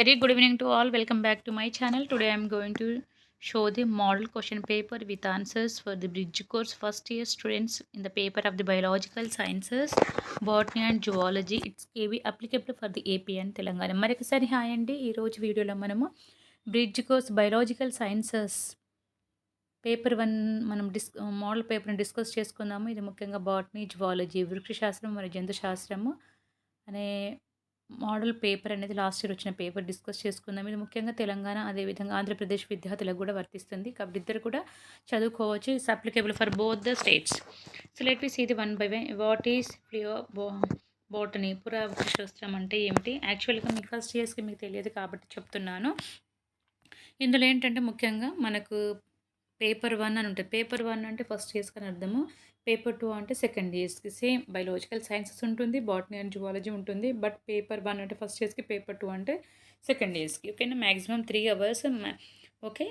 Very good evening to all welcome back to my channel today I'm going to show the model question paper with answers for the bridge course first year students in the paper of the biological sciences botany and zoology it's KV applicable for the AP and Telangana మరొకసారి hi అండి. ఈరోజు వీడియోలో మనము bridge course biological sciences paper one మనం this model పేపర్ని discuss చేసుకుందాము. ఇది ముఖ్యంగా బాటనీ జువాలజీ వృక్షశాస్త్రం మరియు జంతు శాస్త్రము అనే మోడల్ పేపర్ అనేది లాస్ట్ ఇయర్ వచ్చిన పేపర్ డిస్కస్ చేసుకుందాం. ఇది ముఖ్యంగా తెలంగాణ అదేవిధంగా ఆంధ్రప్రదేశ్ విద్యార్థులకు కూడా వర్తిస్తుంది. కాబట్టి ఇద్దరు కూడా చదువుకోవచ్చు. It's applicable for both the states so let we see the one by one what is palaeobotany botany పురావృక్షశాస్త్రం అంటే ఏమిటి? యాక్చువల్గా మీకు ఫస్ట్ ఇయర్స్కి మీకు తెలియదు కాబట్టి చెప్తున్నాను. ఇందులో ఏంటంటే ముఖ్యంగా మనకు పేపర్ వన్ అని ఉంటుంది. పేపర్ వన్ అంటే ఫస్ట్ ఇయర్స్కి అని అర్థము. పేపర్ టూ అంటే సెకండ్ ఇయర్స్కి సేమ్ బయలాజికల్ సైన్సెస్ ఉంటుంది బాటనీ అండ్ జువాలజీ ఉంటుంది. బట్ పేపర్ వన్ అంటే ఫస్ట్ ఇయర్స్కి పేపర్ టూ అంటే సెకండ్ ఇయర్స్కి. ఓకేనా? Maximum three hours okay?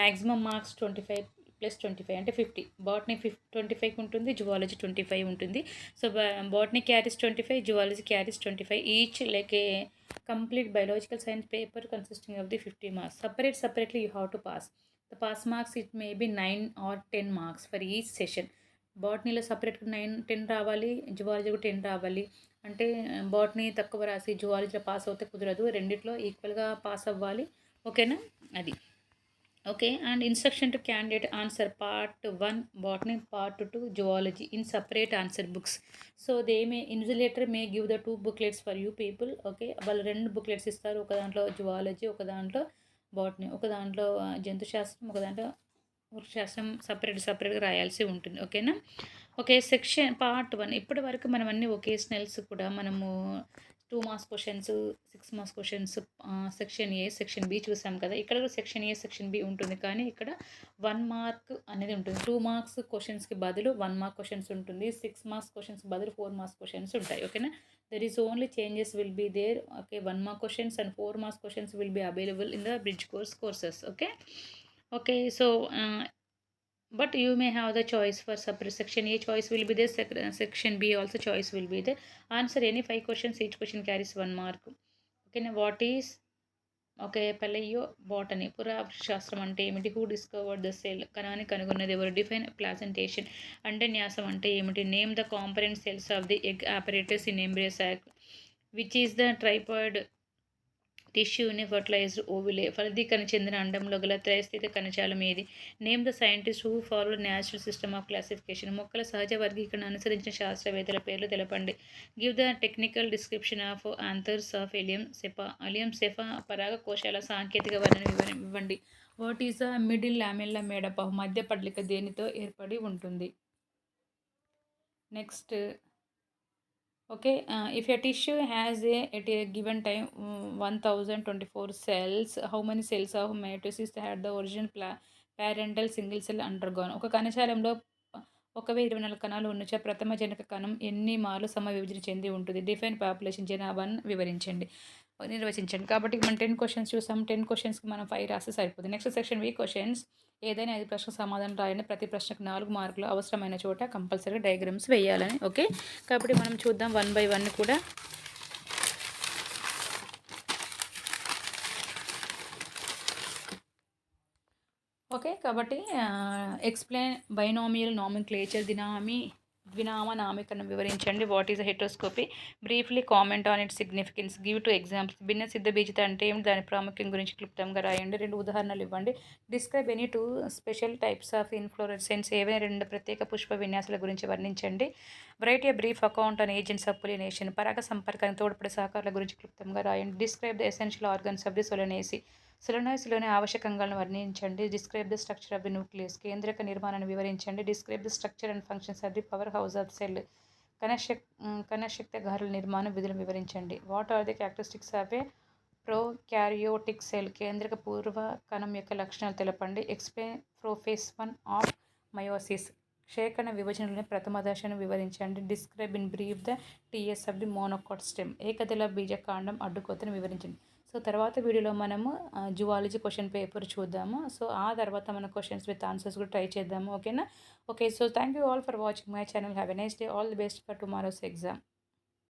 Maximum marks twenty five plus twenty five అంటే ఫిఫ్టీ. బాటనీ ఫిఫ్ ట్వంటీ ఫైవ్ ఉంటుంది జువాలజీ ట్వంటీ ఫైవ్ ఉంటుంది. So botany carries twenty five zoology carries twenty five. Each like a complete biological science paper consisting of the fifty marks. Separate separately you have to pass. The pass marks it may be nine or ten marks for each session బాటనీలో సపరేట్గా nine ten రావాలి zoology కూడా ten రావాలి. అంటే uh, botany తక్కువ రాసి జువాలజీలో pass అవుతే కుదరదు. రెండిట్లో ఈక్వల్గా పాస్ అవ్వాలి. ఓకేనా అది. Okay and instruction to candidate answer part one botany part two zoology in separate answer books so they may invigilator may give the two booklets for you people okay వాళ్ళు రెండు booklets ఇస్తారు. ఒక దాంట్లో zoology ఒక దాంట్లో botany ఒక దాంట్లో జంతు శాస్త్రం ఒక దాంట్లో వృక్షశాస్త్రం సపరేట్ సపరేట్గా రాయాల్సి ఉంటుంది. ఓకేనా? Okay section part one. ఇప్పటి వరకు మనం అన్ని ఒకేషనల్స్ కూడా మనము two marks questions six marks questions section A section B చూసాం కదా. ఇక్కడ కూడా సెక్షన్ ఏ సెక్షన్ బి ఉంటుంది. కానీ ఇక్కడ వన్ మార్క్ అనేది ఉంటుంది. టూ మార్క్స్ క్వశ్చన్స్కి బదులు వన్ మార్క్ క్వశ్చన్స్ ఉంటుంది. సిక్స్ మార్క్స్ క్వశ్చన్స్ బదులు ఫోర్ మార్క్స్ క్వశ్చన్స్ ఉంటాయి. ఓకేనా? There is only changes will be there okay one mark questions and four marks questions will be available in the bridge course courses okay? Okay so but you may have the choice for separate section a choice will be there sec- section b also choice will be there answer any five questions each question carries one mark okay now what is okay botany పురాశాస్త్రం అంటే ఏమిటి who discovered the cell కణాన్ని కనుగొన్నది ఎవరు define placentation అంటే న్యాసం అంటే ఏమిటి name the component cells of the egg apparatus in embryo sac which is the triploid టిష్యూని fertilized ovule ఫలదీకరణ చెందిన అండంలో గల త్రయస్థిత కణజాలం ఏది? Name the scientist who follow natural system of classification. మొక్కల సహజ వర్గీకరణ అనుసరించిన శాస్త్రవేత్తల పేర్లు తెలపండి. Give the technical description of anthers of allium cepa allium cepa పరాగ కోశాల సాంకేతిక వర్ణన ఇవ్వండి. What is the middle lamella మేడప మధ్య పడ్లిక దేనితో ఏర్పడి ఉంటుంది? Next okay uh, if a tissue has a at a given time mm, um, 1024 cells how many cells of mitosis had the original pla- parental single cell undergone? ఒక కణశాలంలో ఒక వెయ్యి ఇరవై నాలుగు కణాలు ఉన్నచ ప్రథమ జనక కణం ఎన్ని మార్లు సమ విభజన చెంది ఉంటుంది? డిఫైన్ పాపులేషన్ జనాభాను వివరించండి. నిర్వచించండి. కాబట్టి మనం టెన్ క్వశ్చన్స్ చూసాం. టెన్ క్వశ్చన్స్కి మనం ఫైవ్ రాస్తే సరిపోతుంది. నెక్స్ట్ సెక్షన్ వి క్వశ్చన్స్ ఏదైనా ఐదు ప్రశ్నకు సమాధానం రాయని ప్రతి ప్రశ్నకు నాలుగు మార్కులు అవసరమైన చోట కంపల్సరీగా డయాగ్రామ్స్ వేయాలని ఓకే? కాబట్టి మనం చూద్దాం వన్ బై వన్ కూడా. ఓకే కాబట్టి ఎక్స్ప్లెయిన్ బైనామియల్ నామిక్లేచర్ దినామి ద్వినామ నామికను వివరించండి what is heterospory briefly comment on its significance give two examples భిన్న సిద్ధ బీజిత అంటే ఏమి దాని ప్రాముఖ్యం గురించి క్లుప్తంగా రాయండి. రెండు ఉదాహరణలు ఇవ్వండి. Describe any two special types of inflorescence ఏవైనా రెండు ప్రత్యేక పుష్ప విన్యాసాల గురించి వర్ణించండి. Write a brief account on agents of pollination పరాగ సంపర్కానికి తోడ్పడే సహకారాల గురించి క్లుప్తంగా రాయండి. Describe the essential organs of the solanaceae సొలనోసిలోని ఆవశ్యకంగాలను వర్ణించండి. Describe the structure of the nucleus. కేంద్రక నిర్మాణాన్ని వివరించండి. Describe the structure and functions of the power house of cell. కణశక్ కణశక్తిగారుల నిర్మాణం విధులను వివరించండి. What are the characteristics of a prokaryotic cell? కేంద్రక పూర్వ కణం యొక్క లక్షణాలు తెలపండి. Explain prophase one of meiosis. క్షేకణ విభజనలోని ప్రథమ దశను వివరించండి. Describe in brief the TS of the monocot stem. ఏకదళ బీజకాండం అడ్డుకోతను వివరించండి. సో తర్వాత వీడియోలో మనము జువాలజీ క్వశ్చన్ పేపర్ చూద్దాము. సో ఆ తర్వాత మన క్వశ్చన్స్ విత్ ఆన్సర్స్ కూడా ట్రై చేద్దాము ఓకేనా? Okay so thank you all for watching my channel. Have a nice day. All the best for tomorrow's exam.